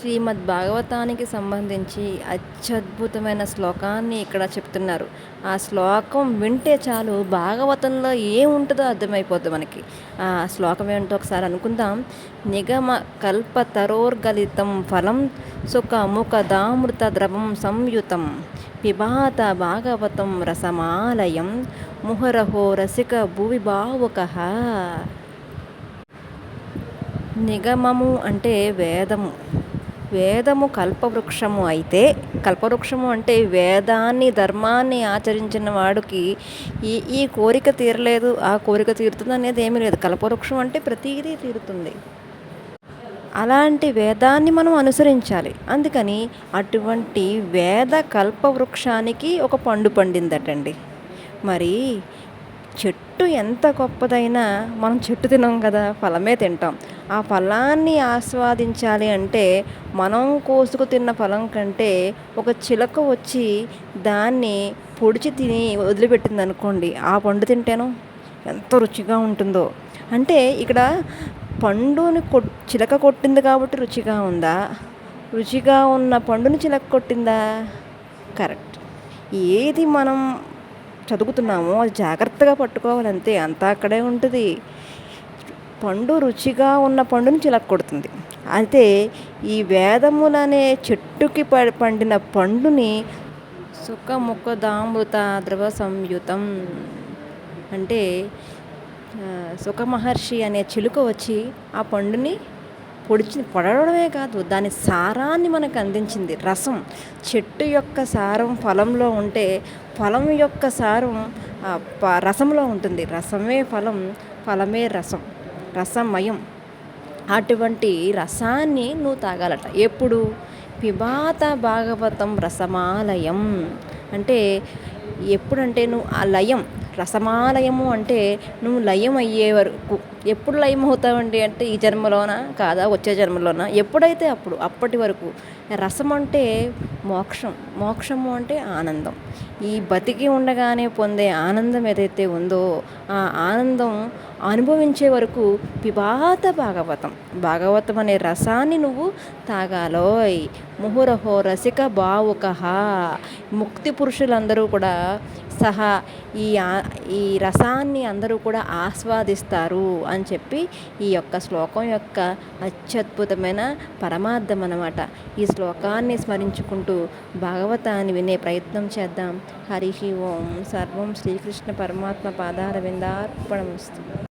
శ్రీమద్ భాగవతానికి సంబంధించి అత్యద్భుతమైన శ్లోకాన్ని ఇక్కడ చెప్తున్నారు. ఆ శ్లోకం వింటే చాలు భాగవతంలో ఏముంటుందో అర్థమైపోద్ది మనకి. ఆ శ్లోకం ఏంటో ఒకసారి అనుకుందాం. నిగమ కల్ప తరోర్గలితం ఫలం సుఖ ముఖ దామృత ద్రవం సంయుతం పిబాత భాగవతం రసమాలయం ముహరహో రసిక భువి భావుక. నిగమము అంటే వేదము. వేదము కల్పవృక్షము అయితే కల్పవృక్షము అంటే వేదాన్ని ధర్మాన్ని ఆచరించిన వాడికి ఈ ఈ కోరిక తీరలేదు ఆ కోరిక తీరుతుంది అనేది ఏమీ లేదు. కల్పవృక్షం అంటే ప్రతిదీ తీరుతుంది. అలాంటి వేదాన్ని మనం అనుసరించాలి. అందుకని అటువంటి వేద కల్పవృక్షానికి ఒక పండు పండిందటండి. మరి చెట్టు ఎంత గొప్పదైనా మనం చెట్టు తినాం కదా ఫలమే తింటాం. ఆ ఫలాన్ని ఆస్వాదించాలి అంటే మనం కోసుకు తిన్న ఫలం కంటే ఒక చిలక వచ్చి దాన్ని పొడిచి తిని వదిలిపెట్టింది అనుకోండి ఆ పండు తింటేను ఎంత రుచిగా ఉంటుందో. అంటే ఇక్కడ పండుని కొ చిలక కొట్టింది కాబట్టి రుచిగా ఉందా? రుచిగా ఉన్న పండుని చిలక కొట్టిందా? కరెక్ట్. ఏది మనం చదువుతున్నామో అది జాగ్రత్తగా పట్టుకోవాలంతే అంతా అక్కడే ఉంటుంది. పండు రుచిగా ఉన్న పండుని చిలక్కొడుతుంది అయితే ఈ వేదములనే చెట్టుకి పండిన పండుని సుఖ ద్రవ సంయుతం అంటే సుఖమహర్షి అనే చిలుక వచ్చి ఆ పండుని పొడిచి పొడవడమే కాదు దాని సారాన్ని మనకు అందించింది. రసం చెట్టు యొక్క సారం ఫలంలో ఉంటే ఫలం యొక్క సారం రసంలో ఉంటుంది. రసమే ఫలం ఫలమే రసం. రసమయం. అటువంటి రసాన్ని నువ్వు తాగాలట. ఎప్పుడు? పిబాత భాగవతం రసమాలయం. అంటే ఎప్పుడంటే నువ్వు ఆ లయం రసమాలయము అంటే నువ్వు లయం అయ్యే వరకు ఎప్పుడు లయం అవుతావండి అంటే ఈ జన్మలోనా? కాదా? వచ్చే జన్మలోన? ఎప్పుడైతే అప్పుడు అప్పటి వరకు రసం అంటే మోక్షం. మోక్షము అంటే ఆనందం. ఈ బతికి ఉండగానే పొందే ఆనందం ఏదైతే ఉందో ఆ ఆనందం అనుభవించే వరకు పిబాత భాగవతం. భాగవతం అనే రసాన్ని నువ్వు తాగాలోయ్. ముహురహో రసిక భావుక ముక్తి పురుషులందరూ కూడా సహా ఈ ఈ రసాన్ని అందరూ కూడా ఆస్వాదిస్తారు. అని చెప్పి ఈ యొక్క శ్లోకం యొక్క అత్యద్భుతమైన పరమార్థం అన్నమాట. ఈ శ్లోకాన్ని స్మరించుకుంటూ భాగవతాన్ని వినే ప్రయత్నం చేద్దాం. హరి ఓం. సర్వం శ్రీకృష్ణ పరమాత్మ పాదార విందార్పణమస్తు.